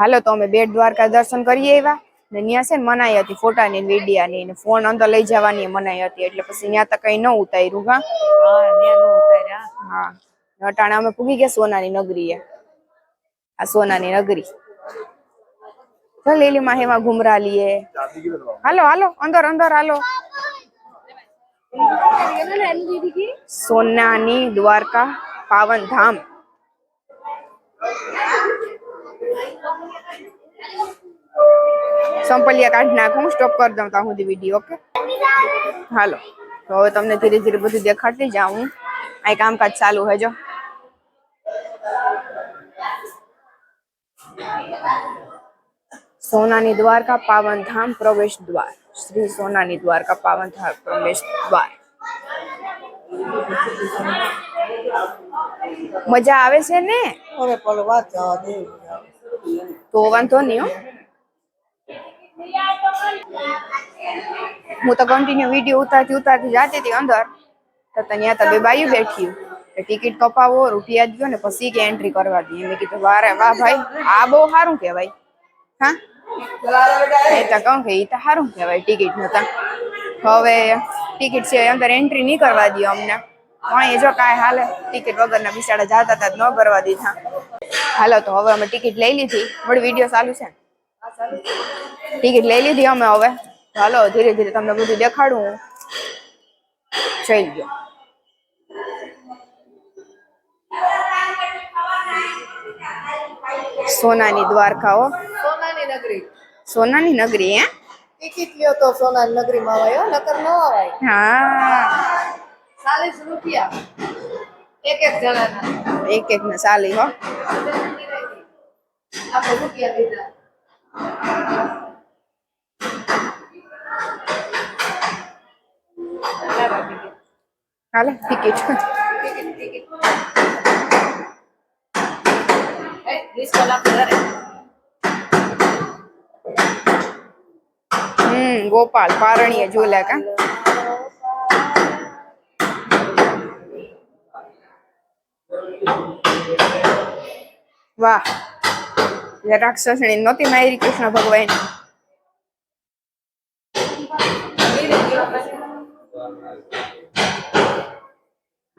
હાલો તો અમે બેટ દ્વારકા દર્શન કરીએ એવા. ને ત્યાં છે ને મનાઈ હતી ફોટાની ની વિડિયાની ને ફોન અંદર લઈ જવાની મનાઈ હતી. એટલે પછી ત્યાં તો કઈ ન ઉતાર્યું હા? હા અટાણે અમે પૂગી ગયા સોનાની એ આ સોનાની નગરી. ચાલ લીલી માં હેમાં ઘુમરા લીએ. હાલો હાલો અંદર અંદર હાલો. સોનાની દ્વારકા પાવન ધામ સંપલિયા કાઢી નાખું સ્ટોપ કરી દઉં ત્યાં સુધી વીડિયો ઓકે હાલો. તો હવે તમને ધીરે ધીરે બધું દેખાડતી જાઉં. આ કામકાજ ચાલુ હે જો. સોનાની દ્વારકા પાવન ધામ પ્રવેશ દ્વાર. શ્રી સોનાની દ્વારકા પાવન ધામ પ્રવેશ દ્વાર. મજા આવે છે ને? અરે પણ વાત જવા દે. તો વાંધો નહીં હો તો કન્ટિન્યુ વીડિયો ઉતારતી ઉતારતી જાતી હતી અંદર. તો ત્યાં તો બે બાયું બેઠી. ટિકિટ કપાવો, રૂપિયા દો ને પછી કે એન્ટ્રી કરવા દઈએ મેં કીધું, વારે, વાહ ભાઈ, આ બહુ સારું કહેવાય. હા? એ તો કહું? કે એ તો સારું કહેવાય ટિકિટ નતા હવે ટિકિટ છે, અંદર એન્ટ્રી નહીં કરવા દો અમને. અહીં જો કાંઈ હાલે ટિકિટ વગરના બિસાડા જતા હતા ન કરવા દીધા. હાલો, તો હવે અમે ટિકિટ લઈ લીધી. વળી વીડિયો ચાલુ છે. ટિકિટ લઈ લીધી અમે હવે. ચાલો ધીરે ધીરે તમને બધું દેખાડું જઈ ગયો સોનાની દ્વારકા હો સોનાની નગરી. સોનાની નગરી હે? ટિકિટ લ્યો તો સોનાની નગરી માં આવ્યો નકર ન આવાય. હા. ચાલીસ રૂપિયા. એક એક જણાના. એક એક ને ચાલી હો. આપણે રૂપિયા દીધા હાલે ટિકિટ હમ ગોપાલ પારણીએ જોલા કા? વાહ રાક્ષસણી નહોતી મારી કૃષ્ણ ભગવાન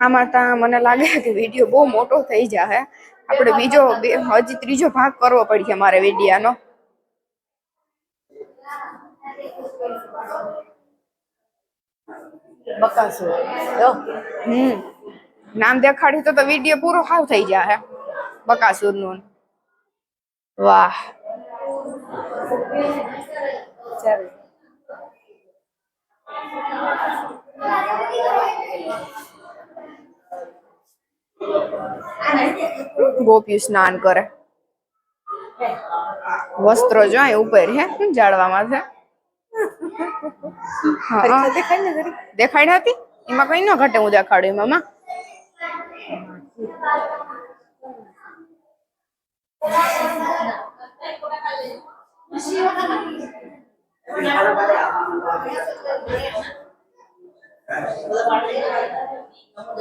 આમાં ત્યાં મને લાગે કે વીડિયો બહુ મોટો થઈ જાય આપણે બીજો બે- હજી ત્રીજો ભાગ કરવો પડશે મારે વિડીયાનો. હમ. નામ દેખાડી તો તો વીડિયો પૂરો હાવ થઈ જાય બકાસુરનું વાહ. ચાલો. ગોપી સ્નાન કરે. વસ્ત્રો જો અહીં ઉપર હે શું જાળવામાં છે? દેખાડી હતી? એમાં કઈ ન ઘટે હું દેખાડું એમાં દેખાડી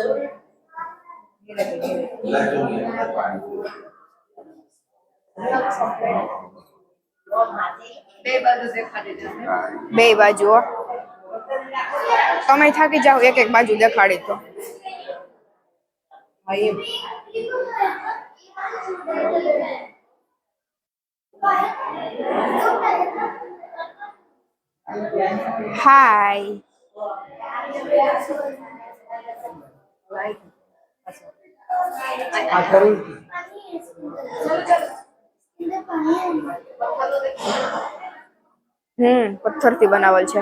દેશે બે બાજુ તમે થાકી જાઓ એક એક બાજુ દેખાડી તો હા એમ હાય હમ પથ્થરથી બનાવેલ છે.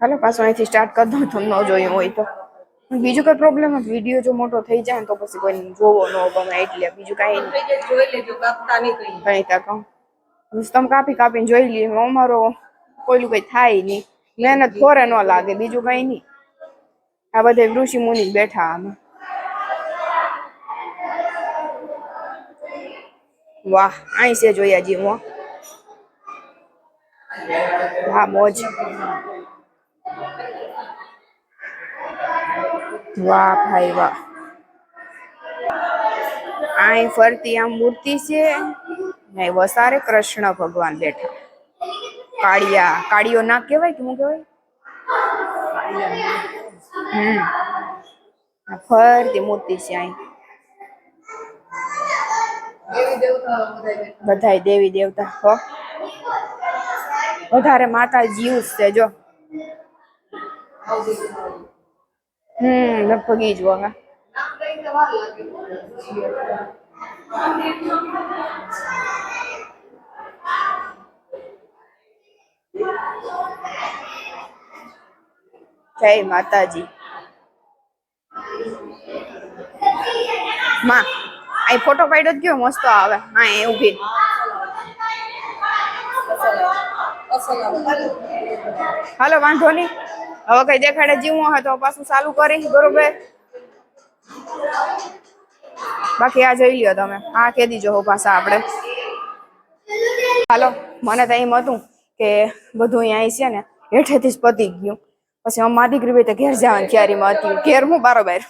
હાલો પાછું અહીંથી સ્ટાર્ટ કરી દઉં તમને ન જોયું હોય તો. બીજું કઈ પ્રોબ્લેમ નથી વીડિયો જો મોટો થઈ જાય ને તો પછી કોઈ જોવો ન ગમે એટલે બીજું કઈ નહીં. જોઈ લેજો કાપતા નહીં કઈ. કઈ તક તમે કાપી કાપીને જોઈ લઈએ અમારો કોઈલું કઈ થાય નહીં. મહેનત ફોરે ન લાગે, બીજું કઈ નહીં. આ બધા ઋષિ મુનિ બેઠા આમાં. વાહ અહીં છે જોયા જી હું. વાહ, મોજ. વાહ, ભાઈ, વાહ. અહીં ફરતી આમ મૂર્તિ છે. ને વસારે કૃષ્ણ ભગવાન બેઠા. કાળિયા. કાળિયો ના કહેવાય કે હું કહેવાય? ફરતી મૂર્તિ છે અહીં. બધાય દેવી દેવતા, હો. વધારે માતાજી જ છે, જો. હમ, લગભગ ઈ જ હવે જય માતાજી. માં, અહીં ફોટો પાડ્યો જ ગયો, મસ્ત આવે. હા, એ ઊભી. હાલો, વાંધો નહીં. હવે કઈ દેખાડે જીવવું હોય તો પાછું ચાલુ કરી, બરોબર? બાકી આ જોઈ લ્યો તમે. આ કે દીજો પાછા આપણે. હાલો, મને તો એમ હતું કે બધું અહીંયા છે ને, હેઠેથી જ પતી ગયું. પછી અમારી દીકરી ભાઈ તો ઘેર જવાની તૈયારીમાં હતી ઘેર હું બારોબાર.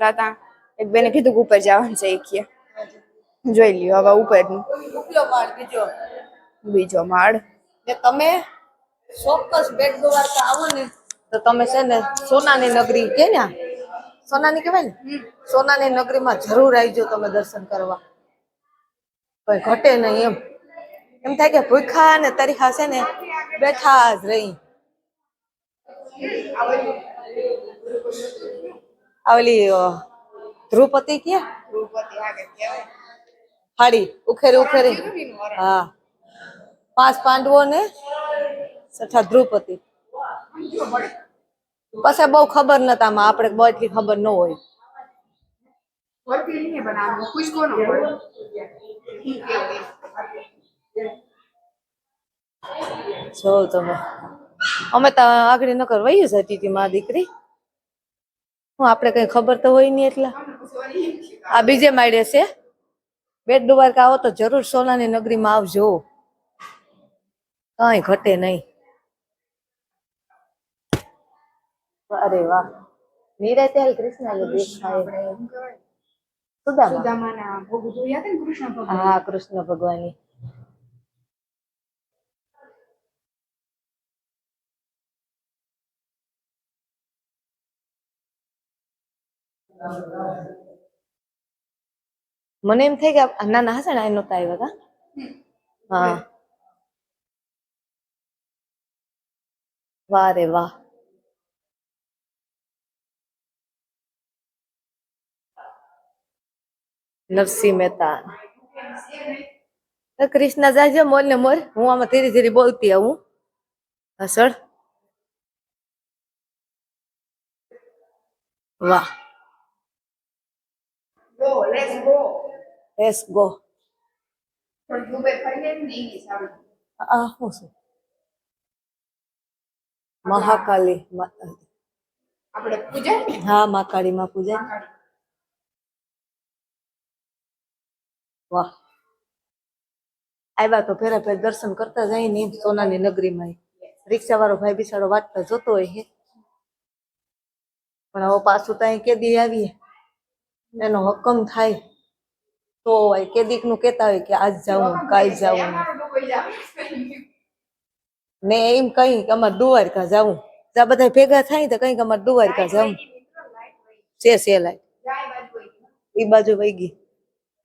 તાતા એક બેને કીધું ઉપર જવાનું છે એક જોઈ લ્યો હવે ઉપરનું. માળ બીજો. બીજો માળ. ને તમે ચોક્કસ બેટ દ્વારકા આવો ને તો તમે છે ને સોનાની નગરી કે ને સોનાની કહેવાય ને? સોનાની નગરીમાં જરૂર આવજો તમે દર્શન કરવા. કોઈ ઘટે નહીં એમ. એમ થાય કે ભૂખા ને તરીખા છે ને બેઠા જ રહી. આવેલી અ, ધ્રુપતિ કે? હાડી ઉખેરી ઉખેરી. હા. પાંચ પાંડવો ને સઠા ધ્રુપતિ. પછી બહુ ખબર નતા આમાં આપણે બહુ એટલી ખબર ન હોય. જો તમે. અમે તો આગળ નકર વહી જતી હતી મા દીકરી. હું આપણે કઈ ખબર તો હોય નહીં એટલા. આ બીજે માળે છે. બેટ દ્વારકા આવો તો જરૂર સોનાની નગરીમાં આવજો. કઈ ઘટે નહીં. અરે વાહ. નીરે તેલ કૃષ્ણ દેખાય સુદામા. હા કૃષ્ણ ભગવાનની. મને એમ થાય કે ના નાના હશે ને નહોતા આવ્યા હતા હા. વાહ રે વાહ. નરસિંહ મહેતા. કૃષ્ણ જાજો મોર ને મોર, હું આમાં ધીરે ધીરે બોલતી આવું. હસડ વાહ. લેટ્સ ગો આ શું છે મહાકાલી મા- આપણે પૂજા હા મહાકાળી માં પૂજા વાહ આવ્યા તો ફેરા ફેર દર્શન કરતા જાય ને એમ સોનાની નગરીમાં રિક્ષા વાળો ભાઈ બિચારો વાંચતા જોતો હોય હે પણ હવે પાછું ત્યાં કે દી આવીએ એનો હકમ થાય. તો હોય કેદીકનું કેતા હોય કે આજ જાવું કાલ જવું ને એમ કઈ કે અમારે દ્વારકા જવું આ બધા ભેગા થાય તો કઈ અમારે દ્વારકા જવું છે છે લાય એ બાજુ વહી ગઈ.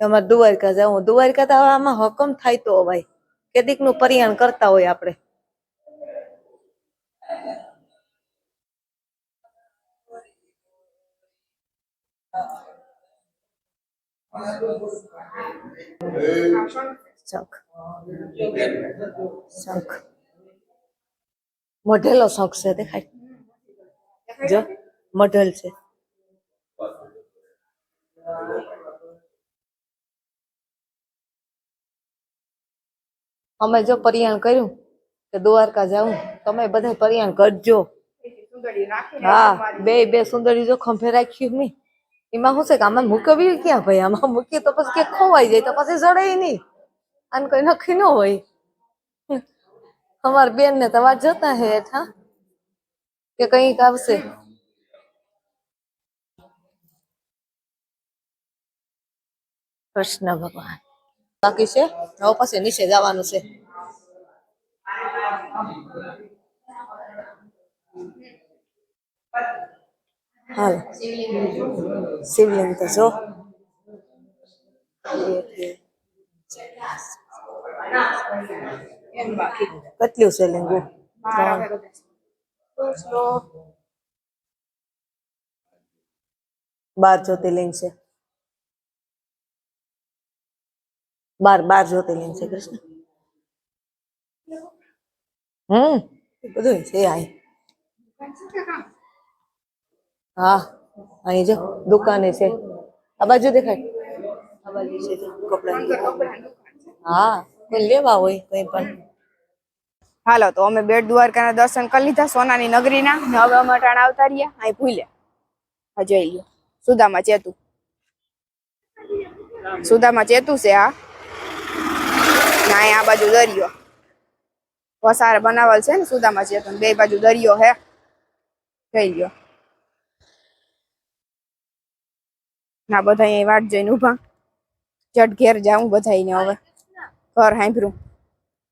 અમારે દ્વારકા જવું દ્વારકા તો આમાં હકમ થાય તો ભાઈ કે નું પરિયાણ કરતા હોય આપણે. શંખ. શંખ. મઢેલો શોખ છે દેખાય? જો મઢેલ છે. અમે જો પરિયાણ કર્યું કે દ્વારકા જાઉં તમે બધા પરિયાણ કરજો. હા બે બે સુંદરી જોખમ ફેરાખ્યું મેં એમાં શું છે કે આમાં મૂકવી ક્યાં ભાઈ? આમાં મૂકીએ તો પછી ક્યાંક ખોવાઈ જાય, તો પછી જડાય નહીં. આને કઈ નક્કી ન હોય. અમાર બેન ને તો વાત જતા હે હેઠા. કે કંઈક આવશે. કૃષ્ણ ભગવાન. બાકી છે? હવે પછી નીચે જવાનું છે. હાલ. શિવલિંગ તો જો. કેટલું છે લીંબુ? બાર. જ્યોતિર્લિંગ છે. બાર બાર જ્યોતિર્લિંગ છે કૃષ્ણ. હમ. બધું છે અહીં હા, અહીં જો, દુકાને છે. આ બાજુ દેખાય. હા કોઈ લેવા હોય કઈ પણ. હાલો, તો અમે બેટ દ્વારકાના દર્શન કરી લીધા, સોનાની નગરીના. ને હવે અમે ટાણા આવતા રહ્યા, અહીં ભૂલ્યા હા, જોઈ લ્યો. સુદામાં ચેતુ. સુદામાં ચેતુ છે આ ના આ બાજુ દરિયો. વસારે બનાવેલ છે ને, સુદામાં ચેતુ. બે બાજુ દરિયો હે. જઈ લ્યો. ના બધા અહીંયા વાટ જોઈને ઊભા ચટ ઘેર જાઉં બધાઈને હવે. ઘર સાંભળ્યું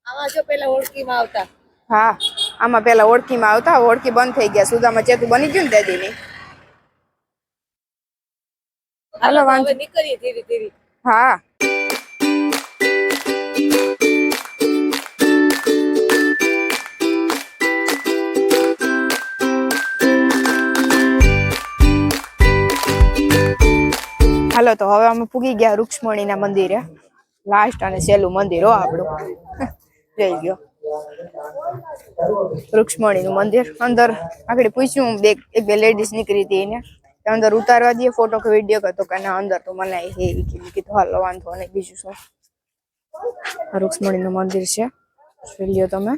આમાં જો પેલા ઓળખીમાં આવતા. હા આમાં પેલા ઓળખીમાં આવતા ઓળખી બંધ થઈ ગયા. સુદામાં ચેતુ બની ગયું ને દાદી ની હાલો વાંધો નીકળીએ ધીરે ધીરે. હા. હાલો તો હવે અમે પૂગી ગયા રૂક્ષ્મણીના મંદિરે. લાસ્ટ અને છેલ્લું મંદિર હો આપણું. જઈ ગયો. રૂક્ષ્મણીનું મંદિર. અંદર આગળ પૂછ્યું, બે, એક, બે લેડીઝ નીકળી હતી એને. અંદર ઉતારવા દઈએ ફોટો કે વીડિયો કરતો કે ના, અંદર તો મને એ કીધું. હાલો વાંધો નહીં, બીજું શું? રૂક્ષ્મણીનું મંદિર છે. જોઈ લ્યો તમે.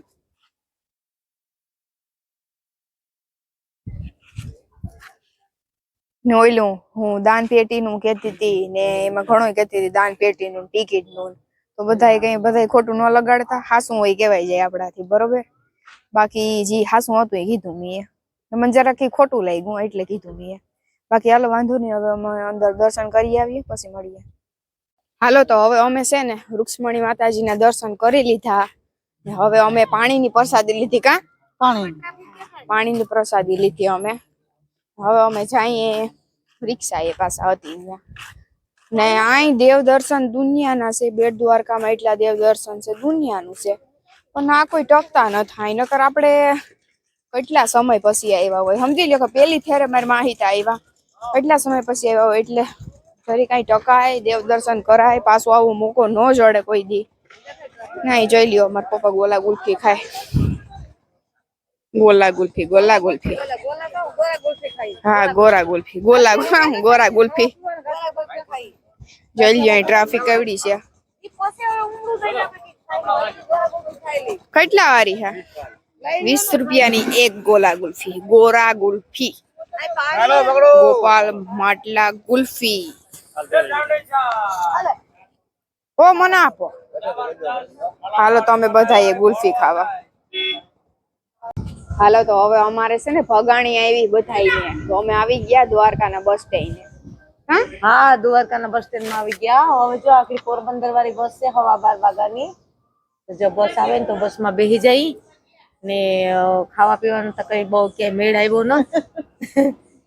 ને ઓયલું હું દાન પેટીનું કહેતી હતી ને એમાં ઘણું કહેતી હતી દાન પેટીનું ટિકિટનું. તો બધાય કઈ બધાય ખોટું ન લગાડતા. હાસું હોય કહેવાય જાય આપણાથી બરોબર? બાકી જે હાસું હતું એ કીધું મેં. મને જરાક ખોટું લાગ્યું એટલે કીધું મેં. બાકી હાલો વાંધો નહીં. હવે અમે અંદર દર્શન કરી આવીએ પછી મળીએ. હાલો તો હવે અમે છે ને રૂક્ષ્મણી માતાજીના દર્શન કરી લીધા. હવે અમે પાણીની પ્રસાદી લીધી કા? પાણી. પાણીની પ્રસાદી લીધી અમે. હવે અમે જઈએ. રિક્ષા એ પાછા હતી ને અહીં દેવ દર્શન દુનિયાના છે. બેટ દ્વારકામાં એટલા દેવ દર્શન છે. દુનિયાનું છે. પણ આ કોઈ ટકતા ન થાય. નકર આપણે કેટલા સમય પછી આવ્યા હોય. સમજી લો કે પેલી ફેરે મારી માહિતા આવ્યા. એટલા સમય પછી આવ્યા હોય એટલે ફરી કઈ ટકાય, દેવ દર્શન કરાય, પાછો આવો મોકો ન જડે કોઈ દી. ના જોઈ લ્યો, મારા પપ્પા ગોલા ગુલ્ફી ખાય. ગોલા ગુલ્ફી ગોલા ગુલ્ફી ગોલા ખાવ ગોળા ગોળફી ખાઈ હા ગોરા ગુલ્ફી. ગોલા ગો- ગોરા ગુલ્ફી. જોઈ લ્યો અહીં ટ્રાફિક કેવડી છે. કેટલા વારી હે વીસ રૂપિયાની એક ગોલા ગુલ્ફી. ગોરા ગુલ્ફી. ગોપાલ માટલા ગુલ્ફી. ઓ મને આપો. હાલો તમે બધા એ ગુલ્ફી ખાવા. હાલો તો હવે અમારે છે ને ભગાણી આવી બધાઈને તો અમે આવી ગયા દ્વારકાના બસ સ્ટેન્ડ. હા? હા દ્વારકાના બસ સ્ટેન્ડમાં આવી ગયા. હવે જો આખી પોરબંદર વાળી બસ છે હવા બાર વાગ્યાની જો બસ આવે ને તો બસમાં બેસી જાય. ને ખાવા પીવાનું તો કઈ બહુ ક્યાંય મેળ આવ્યો ન.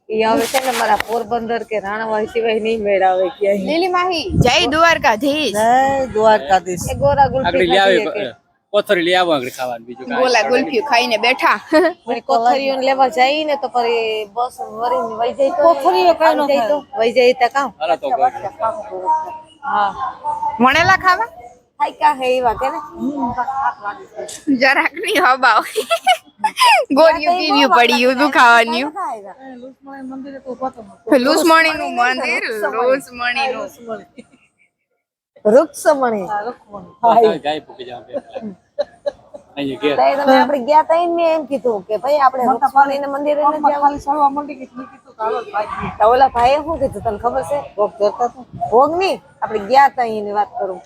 એ હવે છે ને મારા પોરબંદર કે રાણાવાડી સિવાય નહીં મેળ આવે ક્યાંય. લીલી માહી જય દ્વારકાધીશ. જય દ્વારકાધીશ. ગોરા ગુલફી લઈ ખાધી આવે કે કોથળી લઈ આવો આગળ ખાવાનું બીજું ગોલા ગુલ્ફી ખાઈને બેઠા. કોથરીઓ લેવા જાય ને તો પછી બસ વળી વહી જાય તો કોથરીઓ કઈ નો જાય તો. વહી જાય તો કામ. હાલો તો હા. વણેલા ખાવા? હાઈ કા હે એવા કે ને? જરાકની હબાવ. ગોળિયું પીવ્યું પડ્યું તું ખાવાનું લુસમણી મંદિરે તો ઊભા લુસમણી નું મંદિર? લુસમણી. નું રૂક્ષમણી. આપણે ગયા તા મેં એમ કીધું કે ભાઈ આપણે મંદિરે ન તો ઓલા ભાઈએ શું કીધું તને ખબર છે? ભોગ જોતા ભોગ નહીં આપણે ગયા તા એની વાત કરું.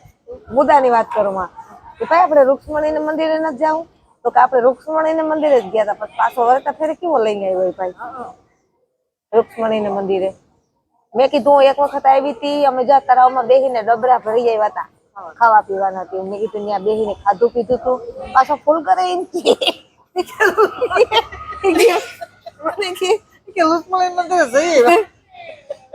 મુદ્દાની વાત કરું માં. કે ભાઈ આપણે રૂક્ષ્મણીના મંદિરે ન જાવું. તો કે આપણે રૂક્ષ્મણીના મંદિરે જ ગયા તા. પછી પાછો વળતા ફેરે કેવો લઈને આવ્યો ભાઈ? રૂક્ષ્મણીના મંદિરે. મેં કીધું હું એક વખત આવી હતી અમે જા તળાવમાં બેહીને ડબરા ભરી આવ્યા હતા. ખાવા પીવાના હતી મેં કીધું ત્યાં બેહીને ખાધું પીધું તું. પાછો ફૂલ કરે એમ કે કે કે રૂક્ષ્મણી જઈએ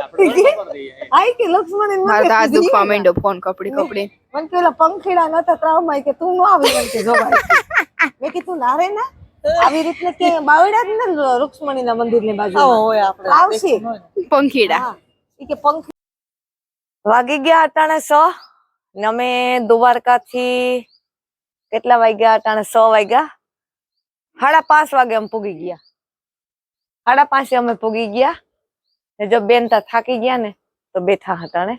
આપણે ખબર દઈએ. આઈ કે લક્ષ્મણ મારા દુખવા માંડ્યો ફોન કપડી કપડી. મને પેલા પંખીડા નતા ત્રાવમાં કે તું ન આવી મને કે જોવા. મેં કીધું ના રે ના. આવી રીતને કે બાવડા જ ને રૂક્ષ્મણીના મંદિરની બાજુ હોય આપણે. આવશે. પંખીડા. કે પંખ વાગી ગયા અટાણે સો ને અમે દ્વારકાથી કેટલા વાગ્યા? અટાણે સો વાગ્યા. સાડા પાંચ વાગે અમે પૂગી ગયા. સાડા પાંચે અમે પૂગી ગયા. ને જો બેન તા થાકી ગયા ને, તો બેઠા હતા ને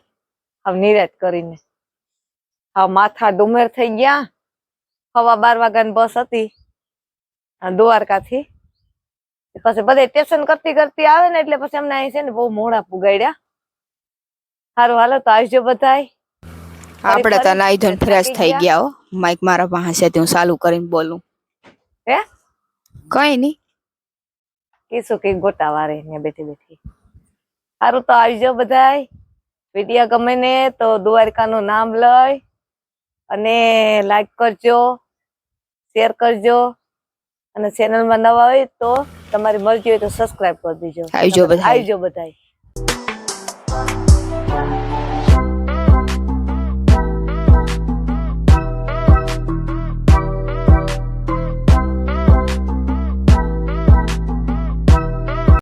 હવે નિરાત કરીને. હવે માથા ડુમેર થઈ ગયા. હવા બાર વાગ્યાની બસ હતી. દ્વારકાથી. પછી બધે સ્ટેશન કરતી કરતી આવે ને એટલે પછી અમને અહીં છે ને બહુ મોડા પુગાડ્યા. સારું હાલો તો આવજો બધાય. આપણે તો નાઈ ધન ફ્રેશ થઈ ગયા? હો. માઈક મારા પાસે છે હું ચાલુ કરીને બોલું. હે? કઈ નહીં. કીશું કે ગોટા વારે ને બેઠી બેઠી. સારું તો આવજો બધાય. વીડિયો ગમે ને તો દ્વારકાનું નામ લઈ અને લાઈક કરજો શેર કરજો. અને ચેનલમાં નવા હોય તો તમારી મરજી હોય તો સબસ્ક્રાઇબ કરી દેજો. આવજો બધાય. આવજો બધાય.